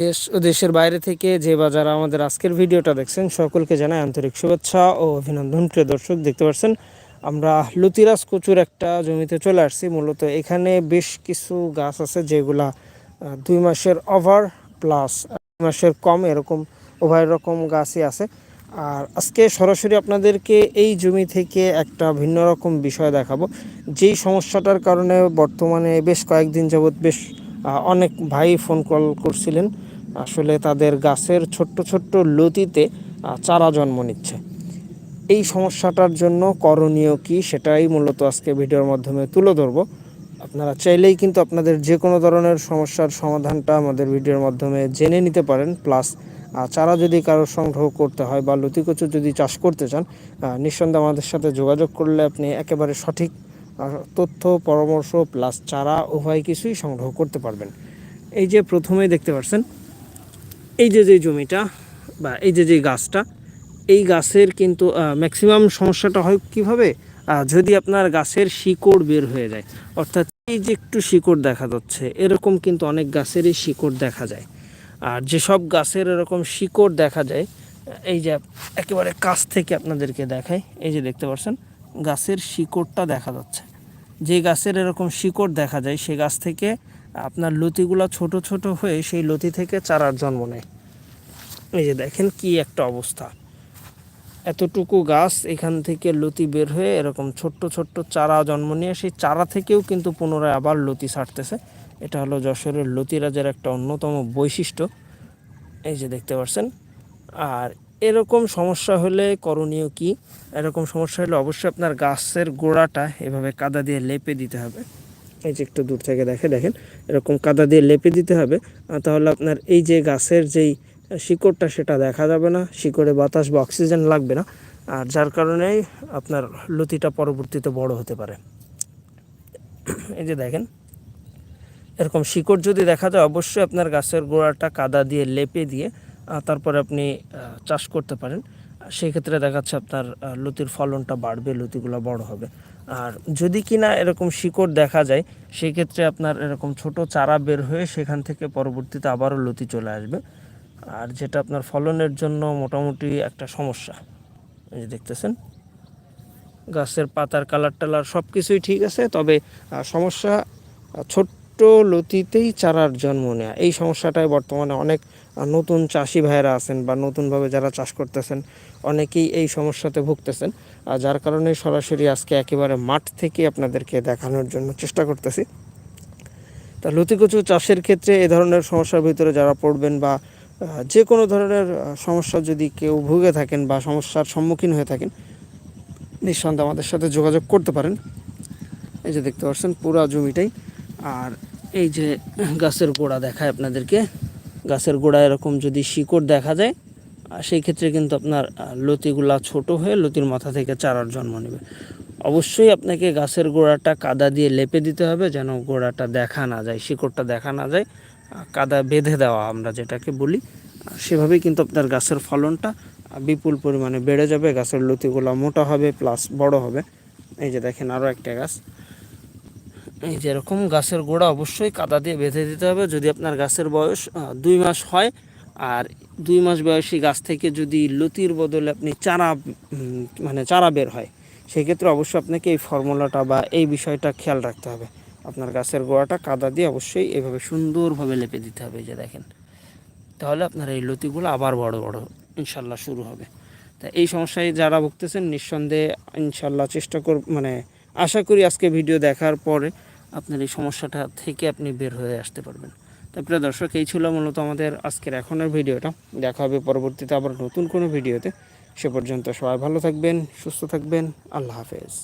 দেশ ও দেশের বাইরে থেকে যে বা যারা আমাদের আজকের ভিডিওটা দেখছেন, সকলকে জানাই আন্তরিক শুভেচ্ছা ও অভিনন্দন। প্রিয় দর্শক, দেখতে পাচ্ছেন, আমরা লতিরাজ কচুর একটা জমিতে চলে আসছি। মূলত এখানে বেশ কিছু গাছ আছে যেগুলা দুই মাসের ওভার প্লাস দুই মাসের কম এরকম উভয় রকম গাছই আছে। আর আজকে সরাসরি আপনাদেরকে এই জমি থেকে একটা ভিন্ন রকম বিষয় দেখাবো। যেই সমস্যাটার কারণে বর্তমানে বেশ কয়েকদিন যাবৎ বেশ অনেক ভাই ফোন কল করছিলেন। আসলে তাদের গাছের ছোট্ট ছোট্ট লতিতে চারা জন্ম নিচ্ছে। এই সমস্যাটার জন্য করণীয় কি সেটাই মূলত আজকে ভিডিওর মাধ্যমে তুলে ধরবো। আপনারা চাইলেই কিন্তু আপনাদের যে কোনো ধরনের সমস্যার সমাধানটা আমাদের ভিডিওর মাধ্যমে জেনে নিতে পারেন। প্লাস চারা যদি কারও সংগ্রহ করতে হয় বা লতিকচু যদি চাষ করতে চান নিঃসন্দেহে আমাদের সাথে যোগাযোগ করলে আপনি একেবারে সঠিক তথ্য, পরামর্শ, প্লাস চারা, উভয় কিছুই সংগ্রহ করতে পারবেন। এই যে প্রথমেই দেখতে পাচ্ছেন এই যে যে জমিটা বা এই যে যে গাছটা, এই গাছের কিন্তু ম্যাক্সিমাম সমস্যাটা হয় কীভাবে? যদি আপনার গাছের শিকড় বের হয়ে যায়, অর্থাৎ এই যে একটু শিকড় দেখা যাচ্ছে, এরকম কিন্তু অনেক গাছেরই শিকড় দেখা যায়। আর যেসব গাছের এরকম শিকড় দেখা যায়, এই যে একেবারে কাছ থেকে আপনাদেরকে দেখায় এই যে দেখতে পাচ্ছেন, গাছের শিকড়টা দেখা যাচ্ছে। যে গাছের এরকম শিকড় দেখা যায়, সে গাছ থেকে আপনার লতিগুলো ছোট ছোট হয়ে সেই লতি থেকে চারার জন্ম নেয়। এই যে দেখেন কি একটা অবস্থা। এতটুকু গাছ এখান থেকে লতি বের হয়ে এরকম ছোট্ট ছোট্ট চারা জন্ম নিয়ে সেই চারা থেকেও কিন্তু পুনরায় আবার লতি ছাড়তেছে। এটা হলো যশোরের লতিরাজের একটা অন্যতম বৈশিষ্ট্য। এই যে দেখতে পাচ্ছেন। আর এরকম সমস্যা হলে করণীয় কি? এরকম সমস্যা হলে অবশ্যই আপনার গাছের গোড়াটা এভাবে কাদা দিয়ে লেপে দিতে হবে। এই যে একটু দূর থেকে দেখে দেখেন, এরকম কাদা দিয়ে লেপে দিতে হবে। তাহলে আপনার এই যে গাছের যেই শিকড়টা, সেটা দেখা যাবে না। শিকড়ে বাতাস বা অক্সিজেন লাগবে না। আর যার কারণেই আপনার লতিটা পরবর্তীতে বড় হতে পারে। এই যে দেখেন, এরকম শিকড় যদি দেখা যায়, অবশ্যই আপনার গাছের গোড়াটা কাদা দিয়ে লেপে দিয়ে তারপরে আপনি চাষ করতে পারেন। সেই ক্ষেত্রে দেখাচ্ছে আপনার লতির ফলনটা বাড়বে, লতিগুলো বড় হবে। আর যদি কিনা এরকম শিকড় দেখা যায় সেক্ষেত্রে আপনার এরকম ছোট চারা বের হয়ে সেখান থেকে পরবর্তীতে আবারও লতি চলে আসবে। আর যেটা আপনার ফলনের জন্য মোটামুটি একটা সমস্যা। এই যে দেখতেছেন গাছের পাতার কালার টালার সব কিছুই ঠিক আছে তবে সমস্যা আহ, ছোট্ট লতিতেই চারার জন্ম নেওয়া এই সমস্যাটাই বর্তমানে অনেক নতুন চাষি ভাইয়েরা আছেন বা নতুনভাবে যারা চাষ করতেছেন, অনেকেই এই সমস্যাতে ভুগতেছেন। আর যার কারণে সরাসরি আজকে একেবারে মাঠ থেকে আপনাদেরকে দেখানোর জন্য চেষ্টা করতেছি। তা লতিকচু চাষের ক্ষেত্রে এ ধরনের সমস্যার ভিতরে যারা পড়বেন বা যে কোনো ধরনের সমস্যা যদি কেউ ভুগে থাকেন বা সমস্যার সম্মুখীন হয়ে থাকেন, নিঃসন্দেহে আমাদের সাথে যোগাযোগ করতে পারেন। এই যে দেখতে পাচ্ছেন, পুরা জমিটাই। আর এই যে গাছের গোড়া দেখায় আপনাদেরকে। গাছের গোড়া এরকম যদি শিকড় দেখা যায় সেই ক্ষেত্রে কিন্তু আপনার লতিগুলা ছোট হয়ে লতির মাথা থেকে চারার জন্ম নেবে। অবশ্যই আপনাকে গাছের গোড়াটা কাদা দিয়ে লেপে দিতে হবে যেন গোড়াটা দেখা না যায়, শিকড়টা দেখা না যায়। কাদা বেঁধে দেওয়া আমরা যেটাকে বলি। সেভাবেই কিন্তু আপনার গাছের ফলনটা বিপুল পরিমাণে বেড়ে যাবে, গাছের লতিগুলো মোটা হবে প্লাস বড় হবে। এই যে দেখেন আরও একটা গাছ। এই যে এরকম গাছের গোড়া অবশ্যই কাদা দিয়ে বেঁধে দিতে হবে। যদি আপনার গাছের বয়স দুই মাস হয়, আর দুই মাস বয়সী গাছ থেকে যদি লতির বদলে আপনি চারা মানে চারা বের হয় সেই ক্ষেত্রে অবশ্যই আপনাকে এই ফর্মুলাটা বা এই বিষয়টা খেয়াল রাখতে হবে। আপনার গাছের গোড়াটা কাদা দিয়ে অবশ্যই এভাবে সুন্দরভাবে লেপে দিতে হবে যে দেখেন। তাহলে আপনার এই লতিগুলো আবার বড় বড় ইনশাল্লাহ শুরু হবে। তা এই সমস্যায় যারা ভুগতেছেন, নিঃসন্দেহে ইনশাল্লাহ চেষ্টা কর মানে আশা করি আজকে ভিডিও দেখার পরে আপনার এই সমস্যাটা থেকে আপনি বের হয়ে আসতে পারবেন। তারপরে দর্শক, এই ছিল মূলত আমাদের আজকের এখনের ভিডিওটা। দেখা হবে পরবর্তীতে আবার নতুন কোনো ভিডিওতে। সে পর্যন্ত সবাই ভালো থাকবেন, সুস্থ থাকবেন। আল্লাহ হাফেজ।